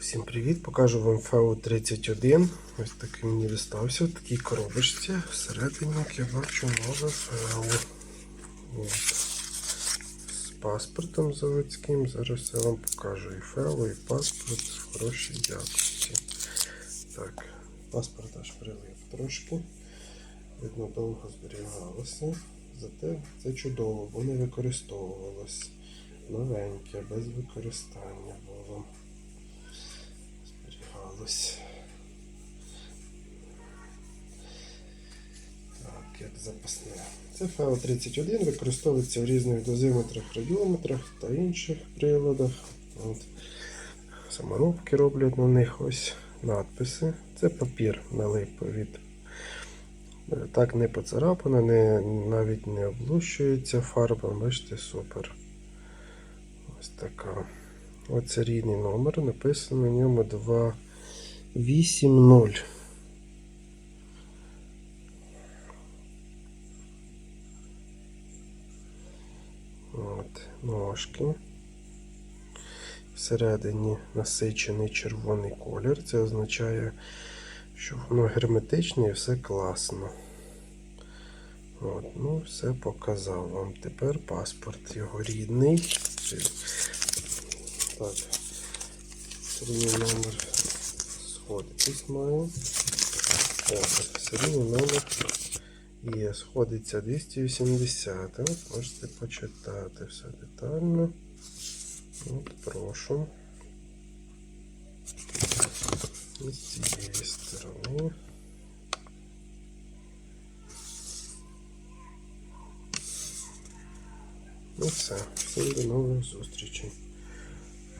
Всім привіт! Покажу вам ФЕО-31. Ось такий мені достався в такій коробочці. Всередині я бачу нове ФЕО. От. З паспортом заводським. Зараз я вам покажу і ФЕО, і паспорт з хорошої якості. Так, паспорт аж прилип трошки. Видно, довго зберігалося. Зате це чудово, бо не використовувалось. Новеньке, без використання було зберігалось. Так, як запасне. Це ФЕО-31 використовується в різних дозиметрах, радіометрах та інших приладах. От. Саморобки роблять на них ось надписи. Це папір налип від. Так не поцарапано, не, навіть не облущується фарба. Бачите, супер. Ось така. Ось серійний номер, написано на ньому 280. От, ножки. Всередині насичений червоний колір. Це означає, що воно герметичне і все класно. От, ну, все показав вам. Тепер паспорт його рідний. Так, номер сходитись має. О, серійний номер є, сходиться 280. От, можете почитати все детально. От, прошу. І з цієї сторони. Ну все, всім до нових зустрічей.